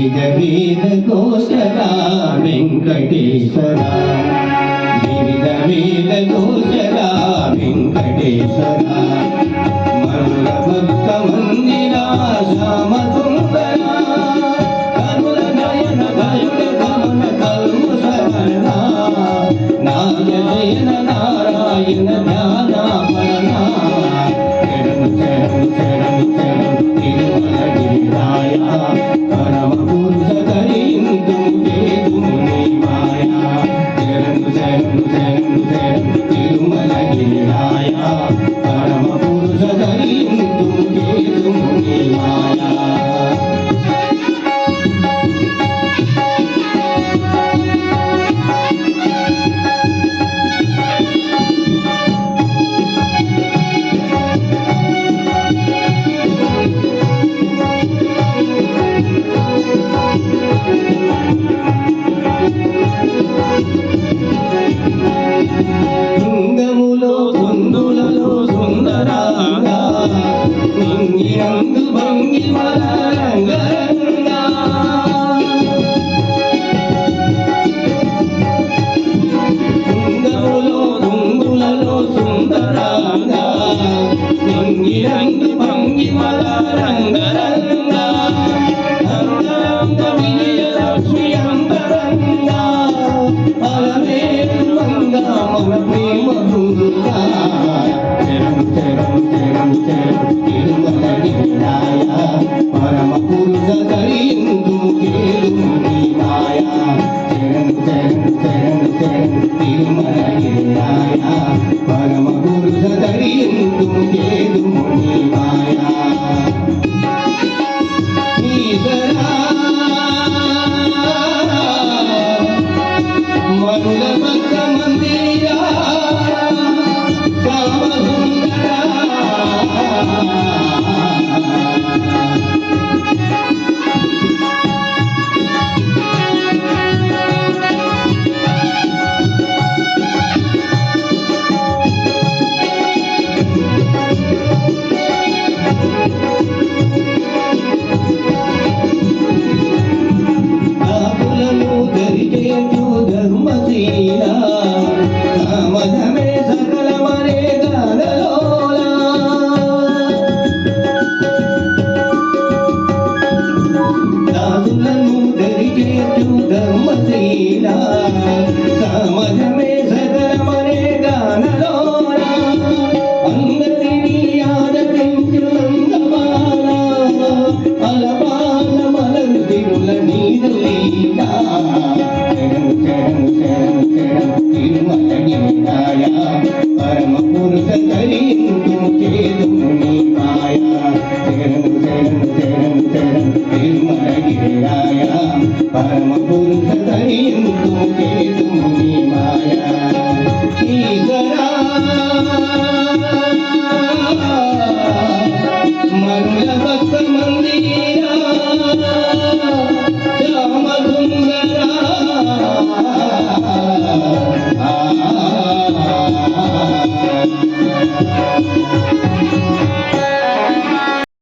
వివిధ వీర కోసరా వెంకటేశ్వర. వివిధ వీర కోసరా వెంకటేశ్వర. మరుల భక్త మందిరా శ్యామ సుందర నారాయణ ధ్యాన ప్రేమ भक्त मंदिरा